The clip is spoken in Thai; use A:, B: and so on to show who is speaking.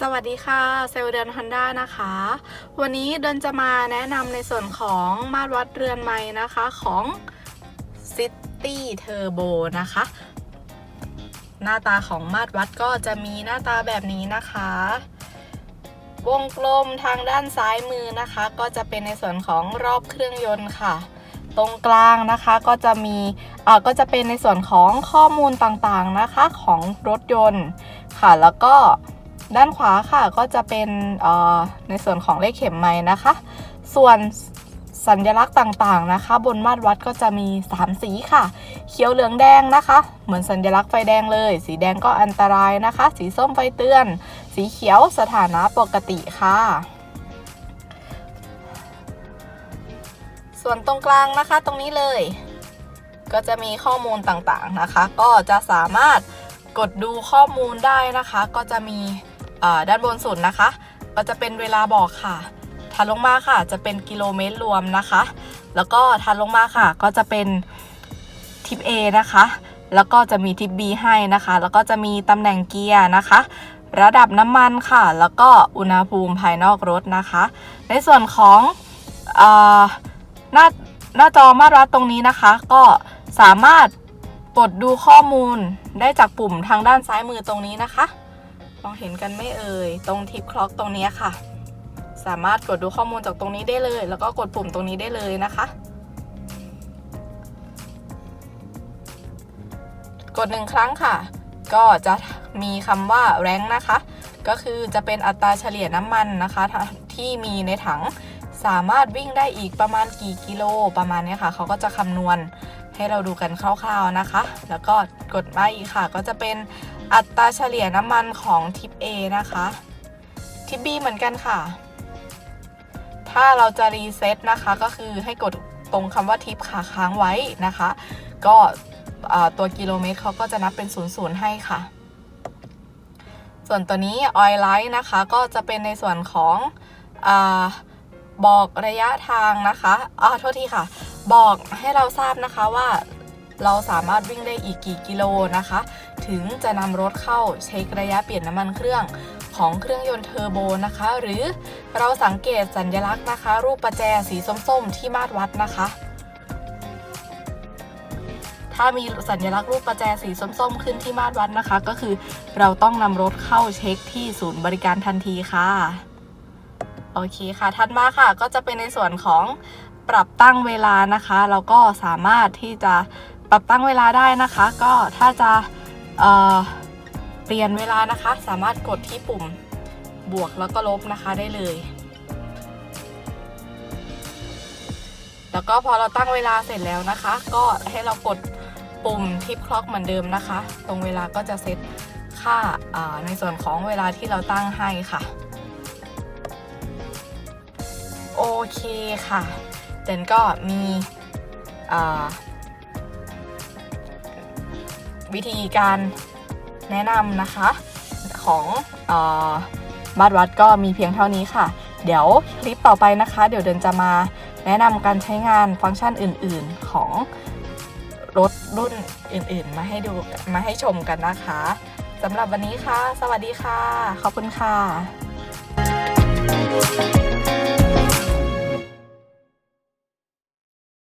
A: สวัสดีค่ะ เซลเดือนฮอนด้านะคะ วันนี้เดินจะมาแนะนำในส่วนของมาตรวัดเรือนไม้นะคะของ City Turbo นะคะ หน้าตาของมาตรวัดก็จะมีหน้าตาแบบนี้นะคะ วงกลมทางด้านซ้ายมือนะคะ ก็จะเป็นในส่วนของรอบเครื่องยนต์ค่ะ ตรงกลางนะคะก็จะมีเอ่อก็จะเป็นในส่วนของข้อมูลต่างๆนะคะของรถยนต์ค่ะแล้วก็ ด้านขวาค่ะก็จะเป็นในส่วนของเลขเข็มไม้นะคะ ส่วนสัญลักษณ์ต่างๆนะคะ บนมาตรวัดก็จะมี 3 สีค่ะ เขียวเหลืองแดงนะคะ เหมือนสัญลักษณ์ไฟแดงเลย สีแดงก็อันตรายนะคะ สีส้มไฟเตือน สีเขียวสถานะปกติค่ะ ส่วนตรงกลางนะคะตรงนี้เลย ก็จะมีข้อมูลต่างๆนะคะ ก็จะสามารถกดดูข้อมูลได้นะคะ ก็จะมี ด้านบนสุดนะคะ ก็จะเป็นเวลาบอกค่ะถัดลงมาค่ะ จะเป็นกิโลเมตรรวมนะคะ แล้วก็ถัดลงมาค่ะ ก็จะเป็นทิป A นะคะ แล้วก็จะมีทิป B ให้นะคะ แล้วก็จะมีตำแหน่งเกียร์นะคะ ระดับน้ำมันค่ะ แล้วก็อุณหภูมิภายนอกรถนะคะ ในส่วนของอหน้าหน้าจอมาตรวัดตรงนี้นะคะ ก็สามารถกดดูข้อมูลได้จากปุ่มทางด้านซ้ายมือตรงนี้นะคะ มองเห็นกันไม่เอ่ย ตรงทิปคล็อกตรงนี้ค่ะ สามารถกดดูข้อมูลจากตรงนี้ได้เลย แล้วก็กดปุ่มตรงนี้ได้เลยนะคะ กดหนึ่งครั้งค่ะ ก็จะมีคำว่าแรงนะคะ ก็คือจะเป็นอัตราเฉลี่ยน้ำมันนะคะ ที่มีในถังสามารถวิ่งได้อีกประมาณกี่กิโลประมาณเนี้ยค่ะ เขาก็จะคำนวณให้เราดูกันคร่าวๆนะคะ แล้วก็กดมาอีกค่ะ ก็จะเป็น อัตราเฉลี่ยน้ำมันของทิป A นะคะทิป B เหมือนกันค่ะ ถ้าเราจะรีเซ็ตนะคะก็คือให้กดตรงคำว่าทิปขาค้างไว้นะคะ ก็ตัวกิโลเมตรเขาก็จะนับเป็นศูนย์ศูนย์ให้ค่ะ ส่วนตัวนี้ Oil Light นะคะก็จะเป็นในส่วนของอบอกระยะทางนะคะอ่าโทษทีค่ะ บอกให้เราทราบนะคะว่าเราสามารถวิ่งได้อีกกี่กิโลนะคะ ถึงจะนำรถเข้าเช็คระยะเปลี่ยนน้ำมันเครื่องของเครื่องยนต์เทอร์โบนะคะ หรือเราสังเกตสัญลักษณ์นะคะ รูปประแจสีส้มๆ ที่มาตรวัดนะคะ ถ้ามีสัญลักษณ์รูปประแจสีส้มๆ ขึ้นที่มาตรวัดนะคะ ก็คือเราต้องนำรถเข้าเช็คที่ศูนย์บริการทันทีค่ะ โอเคค่ะถัดมาค่ะ ก็จะเป็นในส่วนของปรับตั้งเวลานะคะ เราก็สามารถที่จะปรับตั้งเวลาได้นะคะ ก็ถ้าจะ เปลี่ยนเวลานะคะ สามารถกดที่ปุ่มบวกแล้วก็ลบนะคะได้เลย แล้วก็พอเราตั้งเวลาเสร็จแล้วนะคะ ก็ให้เรากดปุ่มทิปคล็อกเหมือนเดิมนะคะ ตรงเวลาก็จะเซตค่าาในส่วนของเวลาที่เราตั้งให้ค่ะ โอเคค่ะเจนก็มี วิธีการแนะนำนะคะของอามาตรวัดก็มีเพียงเท่านี้ค่ะ เดี๋ยวคลิปต่อไปนะคะ เดี๋ยวเดินจะมาแนะนำการใช้งานฟังก์ชันอื่น ๆ ของรถรุ่นอื่น ๆ มาให้ดูมาให้ชมกันนะคะสำหรับวันนี้ค่ะ สวัสดีค่ะ ขอบคุณค่ะ